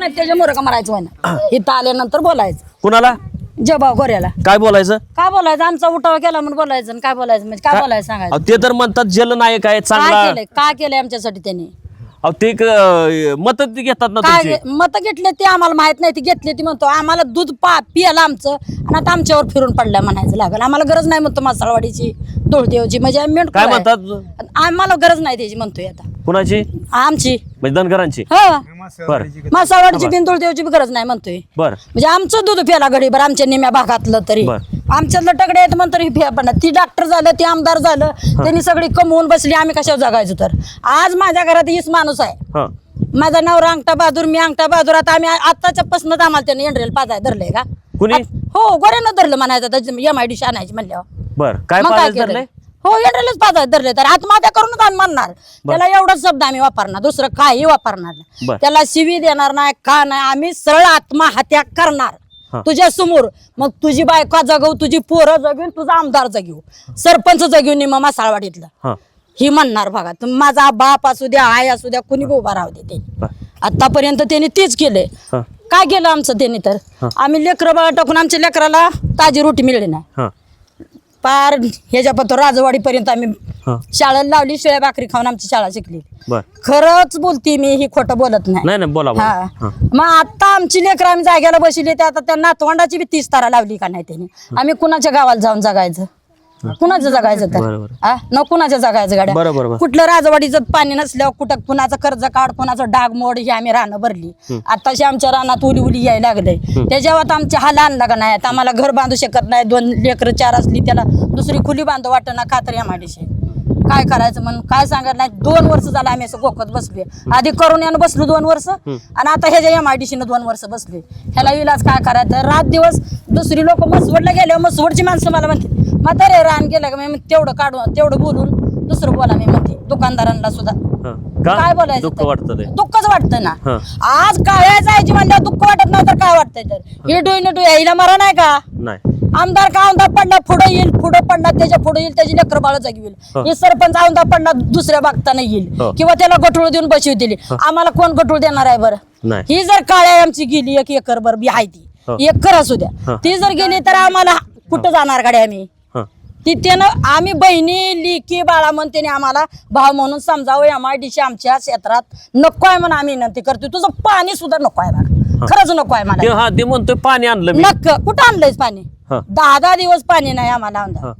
नाही त्याच्यामुळे का मारायचं व्हायना इथं आल्यानंतर बोलायचं. कुणाला? जबाब गोऱ्याला. काय बोलायचं? काय बोलायचं? आमचा उठाव केला म्हणून बोलायचं आणि काय बोलायचं? म्हणजे काय बोलायचं सांगायचं? अहो, ते तर म्हणतात जलनायक आहे काय चांगला केलंय? काय केलंय आमच्यासाठी त्यांनी? अहो ते मत घेतात ना काय मत घेतले ते आम्हाला माहीत नाही ती घेतली ती म्हणतो आम्हाला दूध पा पियाला आमचं. आणि आता आमच्यावर फिरून पडलं म्हणायचं लागल. आम्हाला गरज नाही म्हणतो मासाळवाडीची धुळदेवची. म्हणजे आम्ही मेंढपाळ काय आहे. म्हणतात? आम्हाला गरज नाही त्याची म्हणतोय आता. कुणाची? आमची. म्हणजे धनगरांची? हा. बर. धुळदेवची बी गरज नाही म्हणतोय. बर. म्हणजे आमचं दूध प्याला गडीभर आमच्या निम्या भागातलं तरी. बर. आमच्यातलं टकडे आहेत म्हणतं ही पण ती डॉक्टर झालं ती आमदार झालं त्यांनी सगळी कमवून बसली आम्ही कशावर जगायचो तर? आज माझ्या घरात हीच माणूस आहे. हा. माझा नवरा अंगठा बहादूर मी अंगठा बहादूर आता आम्ही आत्ताच्या पासूनच आम्हाला त्यांनी एंड्रेल पाजाय धरलंय का? कुणी? आत- हो गोऱ्यानं धरलं म्हणायचं एम आय डी आणायची म्हणल्यावर. बर. काय मग काय केलं हो एंड्रेलच पाजाय धरले तर. आत्महत्या करूनच आम्ही म्हणणार त्याला एवढाच शब्द आम्ही वापरणार दुसरं काही वापरणार नाही. बर. त्याला शिवी देणार नाही का नाही आम्ही सरळ आत्महत्या हा. करणार तुझ्या समोर मग तुझी बायका जगव तुझी पोरं जगवून तुझा आमदार जगव. सरपंच जगवून निम मासाळवाडीतला. हा. ही म्हणणार बघा तुम- माझा बाप असू द्या आई असू द्या कुणी बी उभा राहू दे ते बर. आतापर्यंत त्यांनी तेच केलंय. हा. काय केलं आमचं त्यांनी तर? आम्ही लेकरं बाळा टाकून आमच्या लेकराला ताजी रोटी मिळली नाही. हा. पार ह्याच्या पत्र राजवाडीपर्यंत आम्ही हा. शाळेला लावली शिळ्या भाकरी खाऊन आमची शाळा शिकली. बर. खरंच बोलती मी ही खोटं बोलत नाही. नाही नाही बोला बोला. हा. हा. मग आता आमची लेकरं आम्ही जाग्याला बसली ते आता त्या नातवंडाची बी तीस तारा लावली का नाही त्यांनी? आम्ही कुणाच्या गावाला जाऊन जगायचं? कुणाचं जगायचं तर? बरोबर. हा? न कुणाच्या जगायचं गाड्या. बरोबर. कुठलं राजवाडीचं पाणी नसल्यावर कुठं कुणाचं कर्ज काढ कुणाचं डाग मोड ही आम्ही रानं भरली. आताशी आमच्या रानात उली उली यायला लागले त्याच्यावर आमच्या हाल आणला का नाही? आता आम्हाला घर बांधू शकत नाही दोन लेकरं चार असली त्याला दुसरी खुली बांधू वाटत ना खात्री आम्हाला काय करायचं म्हणून काय सांगत नाही? दोन वर्ष झालं आम्ही असं गोकत बसलोय. आधी करोनानं बसलो दोन वर्ष आणि आता ह्याच्या एम आय डी दोन वर्ष बसले ह्याला इलाज काय करायचं? रात दिवस दुसरी लोक मसवडला गेल्यावर मसवडची माणसं मला म्हणते म्हातारे रान गेलं का मी म्हणते, तेवढं काढून तेवढं बोलून दुसरं बोला मी म्हणते दुकानदारांना सुद्धा. हा. काय का बोलायचं दुःख तर? वाटतं ते? दुःखच वाटतं ना. हा. आज काळ्या जायची म्हणल्यावर दुःख वाटत नाही तर काय वाटतंय तर? हे. डोई डोई हिला मरा नाही का? नाही. आमदार का आमदार पडला पुढे येईल पुढे पडला त्याच्या पुढे येईल त्याची लेकर बाळ जगवेल हा. हे सरपंच आमदार पडला दुसऱ्या बागताना येईल. हा. किंवा त्याला गटूळ देऊन बसवी दिली. आम्हाला कोण गटूळ देणार आहे बरं? नाही. ही जर काळ्या आमची गेली एक एकर बर बी आहे हा. ती एकर असू हा. द्या ती जर गेली तर आम्हाला कुठं जाणार गाड्या आम्ही? ती त्यानं आम्ही बहिणी लिकी बाळा म्हणून त्याने आम्हाला भाव म्हणून समजावं एम आय डीची आमच्या क्षेत्रात नको आहे म्हणून आम्ही विनंती करतोय. तुझं पाणी सुद्धा नको आहे खरंच नको आहे मला ते हा ते म्हणतोय पाणी आणलं मी. नक्क कुठं आणलंयस पाणी? हा. दहा दहा दिवस पाणी नाही आम्हाला हा.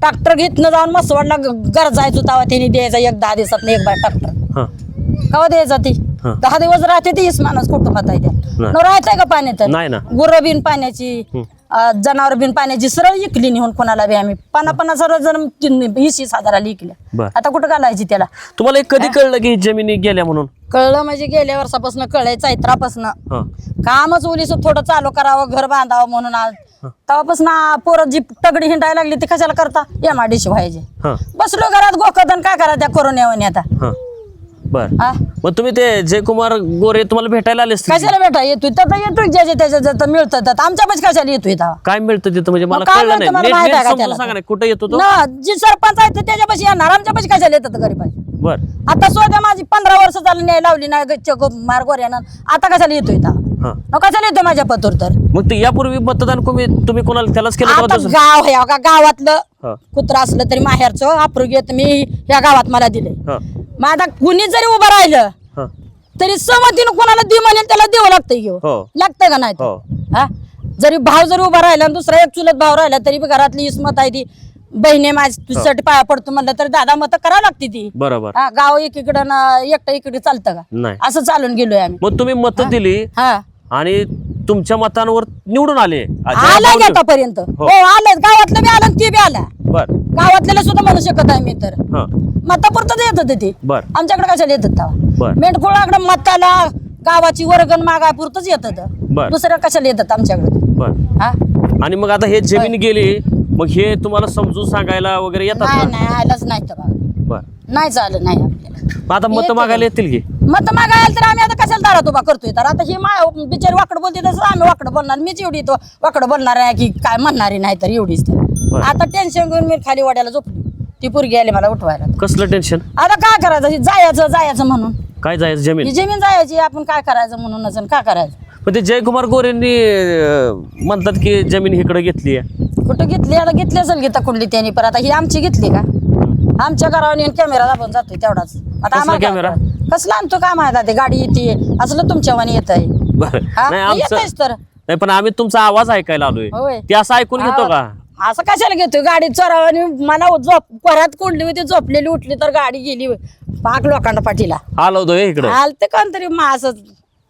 ट्रॅक्टर घेतनं जाऊन मसवडला गरजायचो तेव्हा त्यांनी द्यायचा एक दहा दिवसात एक बार ट्रॅक्टर हा. कवा द्यायचा ती? हा. दहा दिवस राहते तीच माणूस कुटुंबात आहे त्या. न राहते का पाणी तर? नाही ना. गुरं बिन पाण्याची. जनावर बिन पाण्याची सरळ इकली निहून कोणाला बी आम्ही. पन्ना पन्नास सरळ जण वीस वीस हजाराला इकल्या. बर. आता कुठं घालायची त्याला? तुम्हाला हे कधी कळलं की ही जमिनी गेल्या म्हणून? कळलं म्हणजे गेल्या वर्षापासून कळलंय चैत्रापासून. हा. कामच ओलीस थोडं चालू करावं घर बांधावं म्हणून आज. तेव्हापासून पोरं जी तगडी हिंडायला लागली ती कशाला करता? एम आय डी व्हायचे. हा. बसलो घरात गोखतन काय करा त्या करोनावानी आता हा. बर. हा. मग तुम्ही ते जयकुमार गोरे तुम्हाला भेटायला आले असतील? कशाला भेटा येतोय? तर येतोय ज्याच्या त्याच्या ज्याचं मिळतं तर आमच्या पैसे कशाला येतोय तेव्हा काय मिळतं तिथं? म्हणजे मला मग काय कळलं मिळतं नाही. मला नीट- माहीत नीट आहे का समजून त्याला? सांगा नाही कुठं येतो तो? ना जी सरपंच आहे ते त्याच्यापाशी येणार. आमच्या पैसे कशाला येतात गरीब बर. आता सुद्धा माझी पंधरा वर्ष झाली न्याय लावली नाही गच्च मार्ग यानं. आता कशाला येतोय हा. मग कशाला येतोय माझ्या पतोर तर? मग ते यापूर्वी मतदान तुम्ही तुम्ही कोणाला त्यालाच केलं आता दुसरं? गाव आहे का गावातलं कुत्रा असलं तरी माहेरचं अप्रूग येत मी या गावात मला दिले. हा. आता कुणी जरी उभं राहिलं हा. तरी सहमतीनं कोणाला दे म्हणेल त्याला देऊ लागतं घेऊ हो. लागतंय का नाही? हो. हा? जरी भाव जरी उभा राहिला आणि दुसरा एक चुलत भाव राहिला तरी घरातली इसमत आहे ती. बहिणी माझी तुझ्यासाठी पाया पडतो म्हणलं तर दादा मत करावं लागते ती. बरोबर. हा गाव एकीकडं ना एकटं इकडे चालतं का? असं चालून गेलोय आम्ही. मग तुम्ही मत दिली हा. आणि तुमच्या मतांवर निवडून आले. आलाय की आतापर्यंत. हो. आलं गावातलं बी आलं ते बी आला बर. गावातल्याला सुद्धा म्हणू शकत आहे मी तर. हा. मतापुरतच येत होते ते. बर. आमच्याकडे कशाला येत होता बर. मताला गावाची वर्गण मागापुरतच येत होतं बर. दुसरं कशाला येतात आमच्याकडे? बर. हा? आणि मग आता हे जमीन गेली मग हे तुम्हाला समजून सांगायला वगैरे येतात नाही ना नाही आलंच नाही तर बाबा. बर. नाही झालं नाही आपल्याला. मग आता मत येतं. मागायला येतील की? मत मागायला तर आम्ही आता कशाला दारात उभा करतोय? तर आता ही मा बिचारी वाकड बोलते तसं आम्ही वाकड बोलणार. मीच एवढी तो वाकड बोलणार आहे की काय म्हणणारी नाही तर एवढीच तर. बरं. आता टेन्शन घेऊन मी खाली वाड्याला झोपली. ती पोरगी आली मला उठवायला. कसलं टेन्शन आता काय करायचं? हे जायचं जायचं म्हणून. काय जायचं? जमीन? ही जमीन जायची आपण काय करायचं म्हणूनच आणि काय करायचं? पण ते जयकुमार गोरेंनी अं, म्हणतात की जमीन इकडे घेतली आहे कुठं घेतली? आता घेतली असेल गीता कुंडली त्यांनी पण आता ही आमची घेतली का? आमच्या घरावर येऊन कॅमेरा दाबून जातोय तेवढाच. आता कसला आम्हाला काय कॅमेरा? कसला आणतो काय माहिती ते गाडी येते. असलं तुमच्या वाणी येत आहे बरं. हा? नाही आमचं येतंयच तर. नाही पण आम्ही तुमचा आवाज ऐकायला आलोय. होय. ते असं ऐकून घेतो का? असं कशाला घेतोय? गाडी चोरावानी मला झोप परत कोंडली होती झोपलेली उठली तर गाडी गेली पाक लोकांना पाठीला. आलो होतो इकडे. आलते कोणतरी मा असं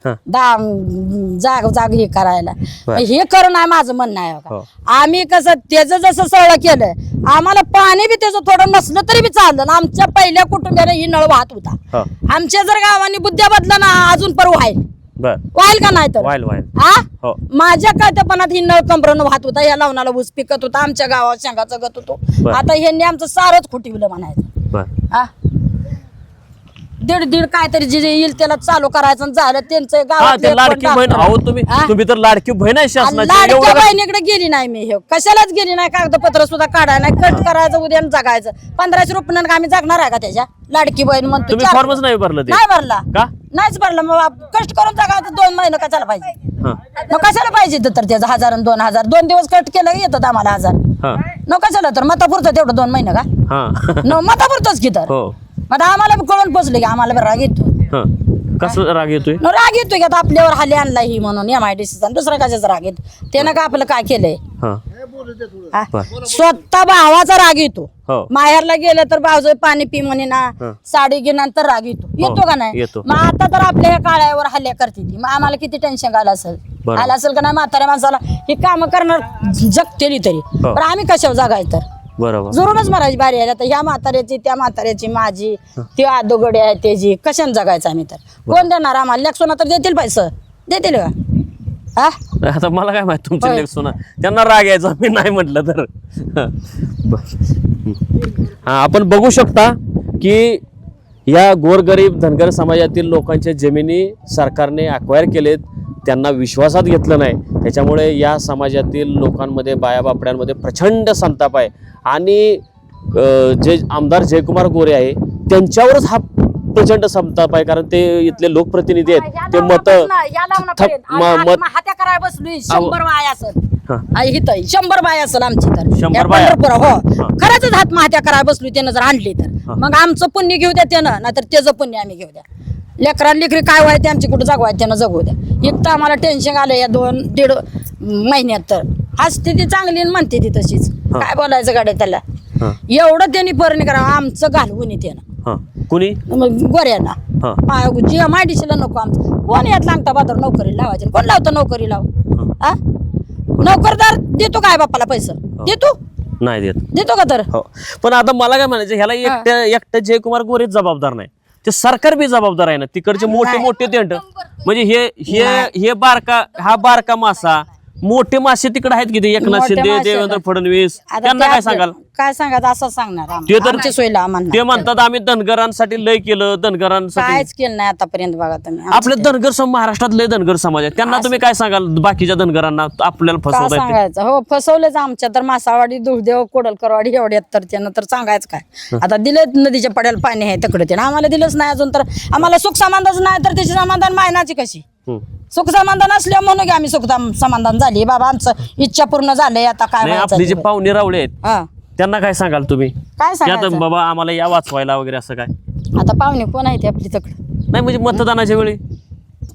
दा जाग जाग हे करायला. हे करून आहे माझं म्हणणं आहे हो. आम्ही कसं त्याचं जसं सळं केलं आम्हाला पाणी बी त्याचं थोडं नसलं तरी बी चाललं आणि आमच्या पहिल्या कुटुंबियाने ही नळ वाहत होता. हो. आमच्या जर गावांनी बुद्ध्या बदला ना अजून पर व्हाईल बर. का नाही तर? वाईल वाईल. हा? हो. माझ्या ही नळ कंबरनं वाहत होता या लावणाला ऊस पिकत होता आमच्या गावात शेंगाचं गत होतो. बर. आता ह्यांनी आमचं सारच खुटिवलं म्हणायचं. बर. दीड दीड काहीतरी जे जे येईल त्याला चालू करायचं आणि झालं. त्यांचं हा गावातलं ते एक लाडकी बहीण. अहो तुम्ही. हा? तुम्ही तर लाडकी बहीण आहे शासनाची. लाडक्या एवढं बहिणीकडे गेली नाही मी हे. कशालाच गेली नाही कागदपत्र सुद्धा काढाय नाही. कट करायचं उद्या आणि जगायचं. पंधराशे रुपयानं आम्ही जगणार आहे का त्याच्या? लाडकी बहीण म्हणतो तुम्ही चार- फॉर्मच नाही भरलं ते. नाही भरला. का? नाहीच भरला. मग आप- कष्ट करून जगायचं दोन महिने कशाला पाहिजे? हा. मग कशाला पाहिजे तर तर त्याचं हजार आणि दोन हजार? दोन दिवस कट केलं की येतात आम्हाला हजार. हा. न कशाला तर? मतापुरतं तेवढं दोन महिने का? हा. न मतापुरतंच की तर. हो. मग आता आम्हाला बी कळून पोचलं की आम्हाला बी राग येतो हा. कसं राग येतोय? न राग येतोय की आता आपल्यावर हाली आणला ही म्हणून एम आय डी दुसरा कशाचा राग येतो? त्यानं का आपलं काय केलंय? हा. हा? स्वतः भावाचा राग येतो. हो. माहेरला गेलं तर भावजय पाणी पी म्हणे ना हं. साडी घे नंतर राग येतो. येतो का नाही? येतो. मग आता तर आपल्या ह्या काळ्यावर हल्ल्या करते ती. मग आम्हाला किती टेन्शन आलं असेल? बरोबर. आलं असेल का नाही म्हाताऱ्या माणसाला? ही कामं करणार जगतेली तरी. हो. पण आम्ही कशावर जगायचं तर? बरोबर. जरूरच मारायची बारी आहे. आता ह्या म्हाताऱ्याची त्या म्हाताऱ्याची माझी ती आदोगडी आहे त्याची. कशाने जगायचं आम्ही तर? कोण देणार आम्हाला? लेखसोना तर देतील पैसे. देतील का? हा? आता मला काय माहीत तुमचे होय. लेख सुना त्यांना राग यायचा. मी नाही म्हटलं तर. हा आपण बघू शकता की या गोरगरीब धनगर समाजातील लोकांच्या जमिनी सरकारने अक्वायर केलेत. त्यांना विश्वासात घेतलं नाही. त्याच्यामुळे या समाजातील लोकांमध्ये बायाबापड्यांमध्ये प्रचंड संताप आहे. आणि जे आमदार जयकुमार गोरे आहे त्यांच्यावरच हा प्रचंड संताप आहे. कारण ते इथले लोकप्रतिनिधी आहेत. ते मत शंभर बाय असल. हा. आमची तर. शंभर हो. खरंच आत्महत्या करायला बसली त्यानं जर आणली तर. मग आमचं पुण्य घेऊ द्या त्यानं. नाहीतर त्याचं पुण्य आम्ही घेऊ द्या. लेकरां लेकरी काय व्हायचे आमची कुठं जगवाय त्यानं जगू द्या. एक तर आम्हाला टेन्शन आलं या दोन दीड महिन्यात तर. हसते ती चांगली म्हणते ती तशीच. काय बोलायचं गाड्या त्याला? एवढं त्यांनी परणी करावं आमचं घालवून त्यानं. हा. कुणी? मग गोऱ्यांना जी मायडीशीला नको आमचं. कोण यात लागता बाजार नोकरी लावायची? कोण लावतं नोकरी लाव हा. हा नोकरदार देतो काय बापाला पैसे? देतो? नाही देत. देतो का तर? हो. पण आता मला काय म्हणायचं ह्याला एकट्या एकट्या जयकुमार गोरेच जबाबदार नाही. ते सरकार बी जबाबदार आहे ना. तिकडचे मोठे मोठे देंड म्हणजे हे हे हे बारका हा बारका मासा मोठे मासे तिकडे आहेत किती एकनाथ शिंदे देवेंद्र. फडणवीस? त्यांना काय सांगाल? काय सांगायचं असं सांगणार आम्हाला. ते तर- आमच्या सोयीला आम्हाला ते म्हणतात आम्ही धनगरांसाठी लय केलं धनगरांसाठी. कायच केलं नाही आतापर्यंत बघा तुम्ही. आपले धनगर सम महाराष्ट्रात लय धनगर समाज आहे. त्यांना तुम्ही काय सांगाल? बाकीच्या धनगरांना आपल्याला काय फसवत आहेत सांगायचं? हो फसवलेच आमच्या. तर मासावाडी दुर्देव कोडलकरवाडी एवढ्यात तर त्यानं तर सांगायचं काय? आता दिले नदीच्या पड्याला पाणी आहे तिकडे त्यानं आम्हाला दिलंच नाही अजून तर. आम्हाला सुख समाधान नाही तर त्याची समाधान मायनाची कशी. सुख समाधान असल्या म्हणून की आम्ही सुख समाधान झाली. बाबा आमचं इच्छा पूर्ण झालंय. आता काय नाही आपली जे. पाहुणे रावळे आहेत हा. त्यांना काय सांगाल तुम्ही? काय त्यात सांगायचं? बाबा आम्हाला या वाचवायला वगैरे असं काय? आता पाहुणे कोण आहे ते आपली तकडे? नाही म्हणजे मतदानाच्या वेळी?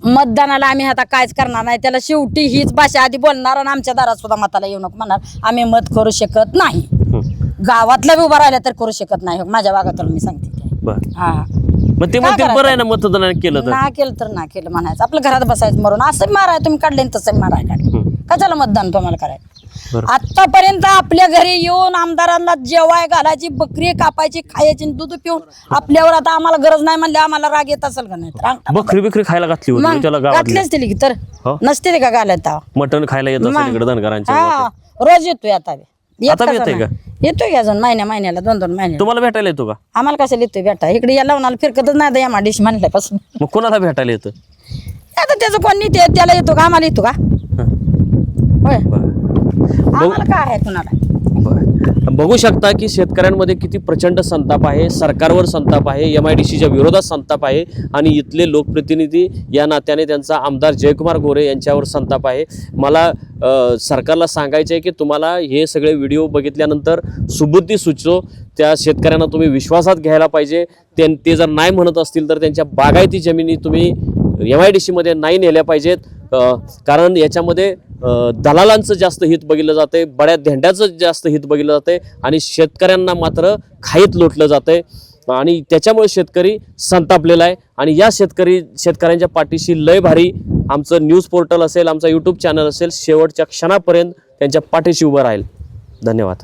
मतदानाला आम्ही आता कायच करणार नाही. त्याला शेवटी हीच भाषा आधी बोलणार आणि आमच्या दारात सुद्धा मताला येऊ नको म्हणणार. आम्ही मत करू शकत नाही. गावातला बी उभा राहिला तर करू शकत नाही. माझ्या भागातून मी सांगते ते. बर. हा. मग ते काय म्हणतील? बरं आहे ना मतदान केलं तर. ना केलं तर ना केलं म्हणायचं. आपलं घरात बसायचं मरून. असं माराय तुम्ही काढले तसं माराय काढले. कशाला मतदान तुम्हाला करायचं? बरं. आतापर्यंत आपल्या घरी येऊन आमदारांना जेवाय घालायची बकरी कापायची खायची आणि दूध पिऊन आपल्यावर आता आम्हाला गरज नाही म्हणले आम्हाला राग येत असेल का नाही बकरी बिकरी खायला घातली होती मग त्याला गावातली घातलीच दिली की तर हो? नसते ते का तेव्हा? मटण खायला येत असेल मग. इकडे धनगरांच्या हा रोज येतोय आता बी. येत आता बी कसा येतोय नाही? येतोय की अजून महिन्या महिन्याला दोन दोन महिने तुम्हाला भेटायला येतो का आम्हाला कसं येतोय बेटा इकडे या लावून फिरकतच नाही या डिश म्हणल्यापासून मग कोणाला भेटायला येतं आता त्याचं कोण नाही ते त्याला येतो का आम्हाला येतो का हं. होय बरं. आम्हाला काय आहे कुणाला? बरं. बघू शकता की शेतकऱ्यांमध्ये किती प्रचंड संताप आहे सरकारवर संताप आहे एम आय डी सीच्या विरोधात संताप आहे आणि इथले लोकप्रतिनिधी या नात्याने त्यांचा आमदार जयकुमार गोरे यांच्यावर संताप आहे. मला अ, सरकारला सांगायचं आहे की तुम्हाला हे सगळे व्हिडिओ बघितल्यानंतर सुबुद्धी सुचो. त्या शेतकऱ्यांना तुम्ही विश्वासात घ्यायला पाहिजे. ते ते जर नाही म्हणत असतील तर त्यांच्या बागायती जमिनी तुम्ही एम आय डी सीमध्ये नाही नेल्या पाहिजेत. अ, कारण याच्यामध्ये दलालांचं जास्त हित बघितलं जाते बड्या धेंड्याचं जास्त हित बघितलं जाते आणि शेतकऱ्यांना मात्र खाईत लोटलं जाते आणि त्याच्यामुळे शेतकरी संतापलेला आहे. आणि या शेतकरी शेतकऱ्यांच्या पाठीशी लय भारी आमचं न्यूज पोर्टल असेल आमचा यूट्यूब चॅनल असेल शेवटच्या क्षणापर्यंत त्यांच्या पाठीशी उभं राहील. धन्यवाद.